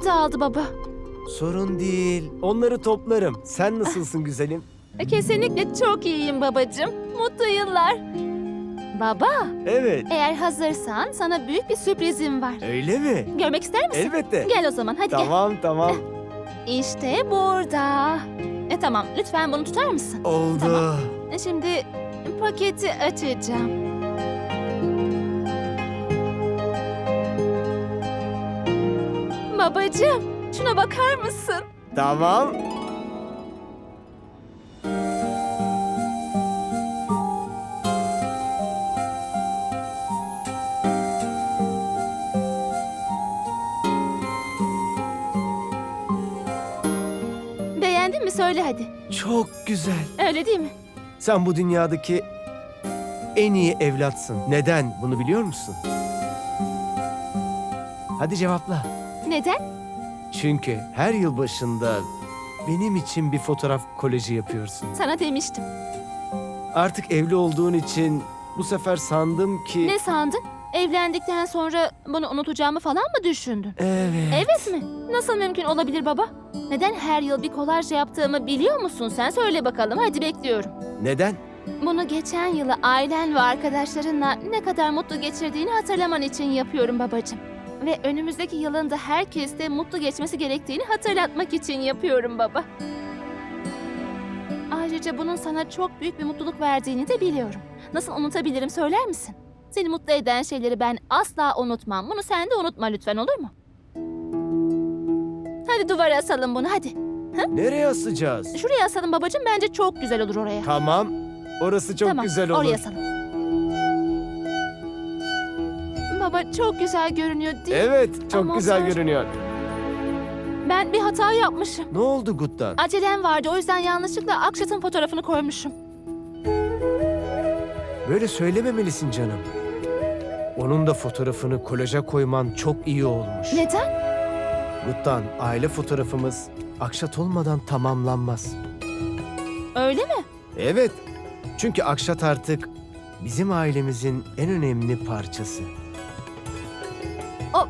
Hepsi dağıldı baba. Sorun değil. Onları toplarım. Sen nasılsın güzelim? Kesinlikle çok iyiyim babacığım. Mutlu yıllar. Baba, Evet. eğer hazırsan sana büyük bir sürprizim var. Öyle mi? Görmek ister misin? Elbette. Gel o zaman hadi gel. Tamam tamam. İşte burada. E tamam lütfen bunu tutar mısın? Oldu. Tamam. E, Şimdi paketi açacağım. Babacığım şuna bakar mısın? Tamam. Beğendin mi söyle hadi. Çok güzel. Öyle değil mi? Sen bu dünyadaki en iyi evlatsın. Neden? Bunu biliyor musun? Hadi cevapla. Neden? Çünkü her yıl başında benim için bir fotoğraf koleji yapıyorsun. Sana demiştim. Artık evli olduğun için bu sefer sandım ki... Ne sandın? Evlendikten sonra bunu unutacağımı falan mı düşündün? Evet. Evet mi? Nasıl mümkün olabilir baba? Neden her yıl bir kolaj yaptığımı biliyor musun sen? Söyle bakalım. Hadi bekliyorum. Neden? Bunu geçen yılı ailen ve arkadaşlarınla ne kadar mutlu geçirdiğini hatırlaman için yapıyorum babacığım. Ve önümüzdeki yılın da herkeste mutlu geçmesi gerektiğini hatırlatmak için yapıyorum baba. Ayrıca bunun sana çok büyük bir mutluluk verdiğini de biliyorum. Nasıl unutabilirim söyler misin? Seni mutlu eden şeyleri ben asla unutmam. Bunu sen de unutma lütfen olur mu? Hadi duvara asalım bunu hadi. Nereye asacağız? Şuraya asalım babacığım bence çok güzel olur oraya. Tamam. Orası çok tamam, güzel olur. oraya asalım. Baba çok güzel görünüyor değil mi? Evet, çok Ama güzel sen- görünüyor. Ben bir hata yapmışım. Ne oldu Gut'tan? Acelem vardı o yüzden yanlışlıkla Akşat'ın fotoğrafını koymuşum. Böyle söylememelisin canım. Onun da fotoğrafını kolaja koyman çok iyi olmuş. Neden? Gut'tan aile fotoğrafımız Akşat olmadan tamamlanmaz. Öyle mi? Evet. Çünkü Akşat artık bizim ailemizin en önemli parçası. O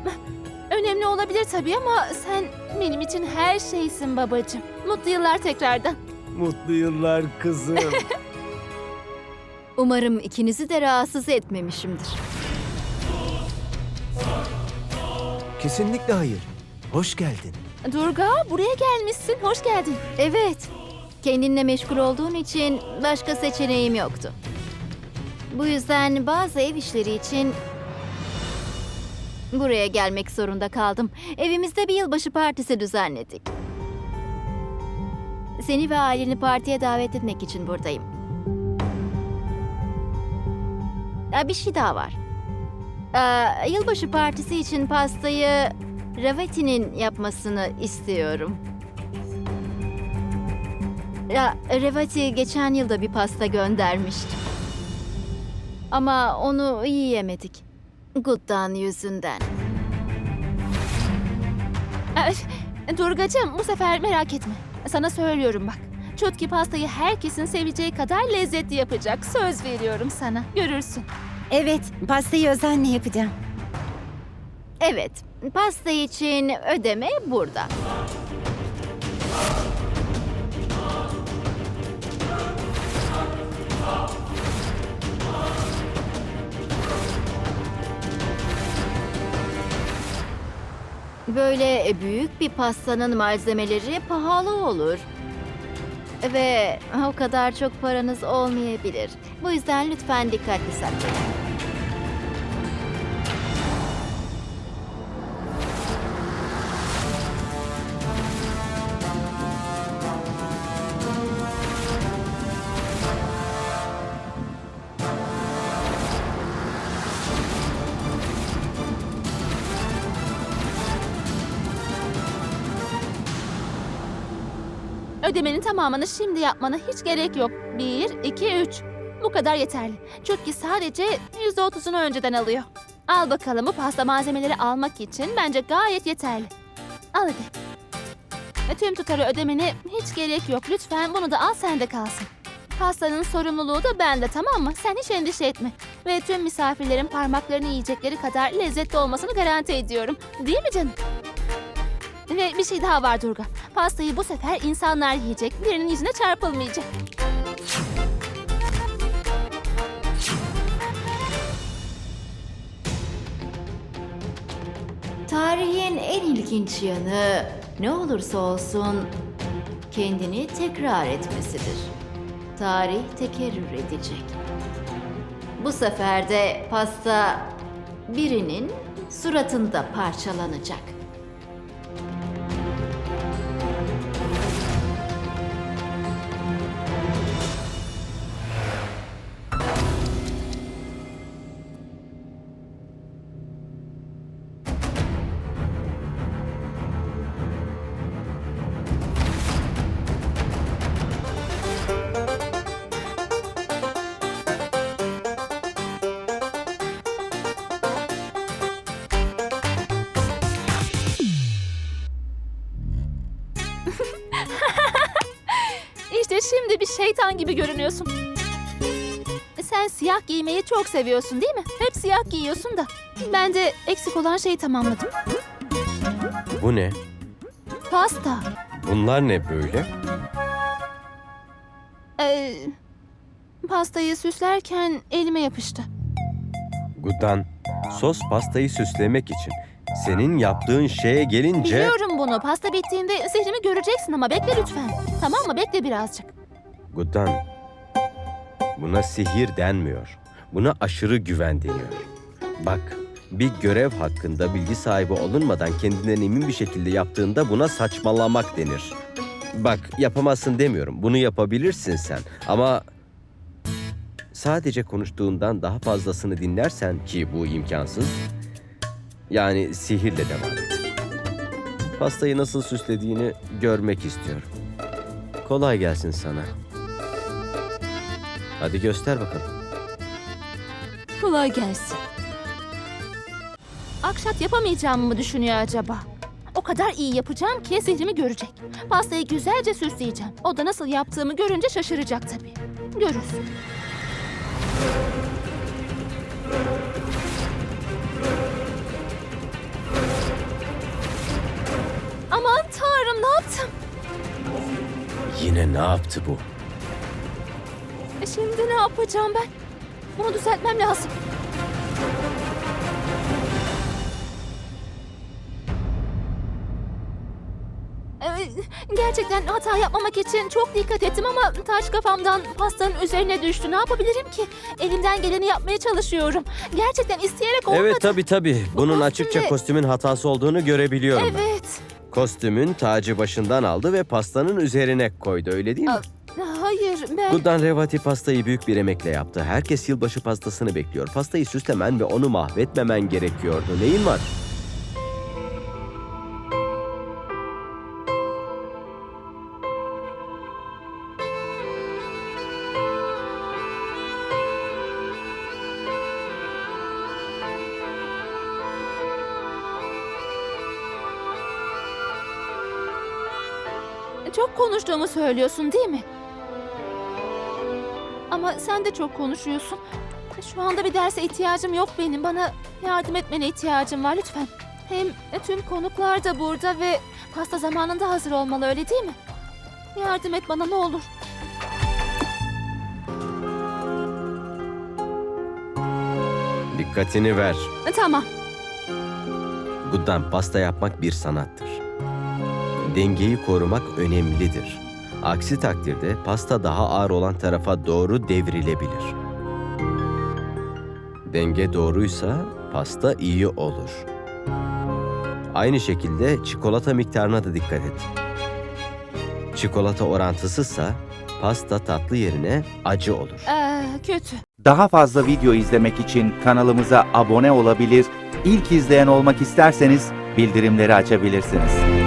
önemli olabilir tabii ama sen benim için her şeysin babacığım. Mutlu yıllar tekrardan. Mutlu yıllar kızım. Umarım ikinizi de rahatsız etmemişimdir. Kesinlikle hayır. Hoş geldin. Durga buraya gelmişsin. Hoş geldin. Evet, kendinle meşgul olduğun için başka seçeneğim yoktu. Bu yüzden bazı ev işleri için buraya gelmek zorunda kaldım. Evimizde bir yılbaşı partisi düzenledik. Seni ve aileni partiye davet etmek için buradayım. Aa, Bir şey daha var. Aa, Yılbaşı partisi için pastayı Ravati'nin yapmasını istiyorum. Ya Revati geçen yılda bir pasta göndermişti. Ama onu yiyemedik. Guttan yüzünden. Ee, Durgacığım bu sefer merak etme. Sana söylüyorum bak. Çutki pastayı herkesin seveceği kadar lezzetli yapacak. Söz veriyorum sana. Görürsün. Evet, pastayı özenle yapacağım. Evet, pasta için ödeme burada. Böyle büyük bir pastanın malzemeleri pahalı olur. Ve o kadar çok paranız olmayabilir. Bu yüzden lütfen dikkatli saklayın. Ödemenin tamamını şimdi yapmana hiç gerek yok. Bir, iki, üç. Bu kadar yeterli. Çutki sadece yüzde otuzunu önceden alıyor. Al bakalım bu pasta malzemeleri almak için bence gayet yeterli. Al hadi. E, Tüm tutarı ödemene hiç gerek yok. Lütfen bunu da al sende kalsın. Pastanın sorumluluğu da bende tamam mı? Sen hiç endişe etme. Ve tüm misafirlerin parmaklarını yiyecekleri kadar lezzetli olmasını garanti ediyorum. Değil mi canım? Ve bir şey daha var Durga. Pastayı bu sefer insanlar yiyecek. Birinin yüzüne çarpılmayacak. Tarihin en ilginç yanı ne olursa olsun kendini tekrar etmesidir. Tarih tekerrür edecek. Bu sefer de pasta birinin suratında parçalanacak. Şimdi bir şeytan gibi görünüyorsun. Sen siyah giymeyi çok seviyorsun değil mi? Hep siyah giyiyorsun da. Ben de eksik olan şeyi tamamladım. Bu ne? Pasta. Bunlar ne böyle? Ee, pastayı süslerken elime yapıştı. Gudan, sos pastayı süslemek için. Senin yaptığın şeye gelince... Biliyorum bunu. Pasta bittiğinde zehrimi göreceksin ama bekle lütfen. Tamam mı? Bekle birazcık. Gudan, buna sihir denmiyor. Buna aşırı güven deniyor. Bak, bir görev hakkında bilgi sahibi olunmadan kendinden emin bir şekilde yaptığında buna saçmalamak denir. Bak, yapamazsın demiyorum. Bunu yapabilirsin sen. Ama sadece konuştuğundan daha fazlasını dinlersen ki bu imkansız. Yani sihirle devam et. Pastayı nasıl süslediğini görmek istiyorum. Kolay gelsin sana. Hadi göster bakalım. Kolay gelsin. Akşat yapamayacağımı mı düşünüyor acaba? O kadar iyi yapacağım ki zehrimi görecek. Pastayı güzelce süsleyeceğim. O da nasıl yaptığımı görünce şaşıracak tabii. Görürsün. Aman tanrım ne yaptım? Yine ne yaptı bu? E Şimdi ne yapacağım ben? Bunu düzeltmem lazım. Ee, Gerçekten hata yapmamak için çok dikkat ettim ama taş kafamdan pastanın üzerine düştü. Ne yapabilirim ki? Elimden geleni yapmaya çalışıyorum. Gerçekten isteyerek olmadı. Evet tabii tabii. Bunun kostüm açıkça kostümün hatası olduğunu görebiliyorum. ben. Evet. Kostümün tacı başından aldı ve pastanın üzerine koydu öyle değil mi? Aa, Hayır ben... Gudan Revati pastayı büyük bir emekle yaptı. Herkes yılbaşı pastasını bekliyor. Pastayı süslemen ve onu mahvetmemen gerekiyordu. Neyin var? Çok konuştuğumu söylüyorsun değil mi? Ama sen de çok konuşuyorsun. Şu anda bir derse ihtiyacım yok benim. Bana yardım etmene ihtiyacım var lütfen. Hem tüm konuklar da burada ve pasta zamanında hazır olmalı öyle değil mi? Yardım et bana ne olur. Dikkatini ver. Tamam. Gudan pasta yapmak bir sanattır. Dengeyi korumak önemlidir. Aksi takdirde pasta daha ağır olan tarafa doğru devrilebilir. Denge doğruysa pasta iyi olur. Aynı şekilde çikolata miktarına da dikkat et. Çikolata orantısızsa pasta tatlı yerine acı olur. Ee, kötü. Daha fazla video izlemek için kanalımıza abone olabilir, ilk izleyen olmak isterseniz bildirimleri açabilirsiniz.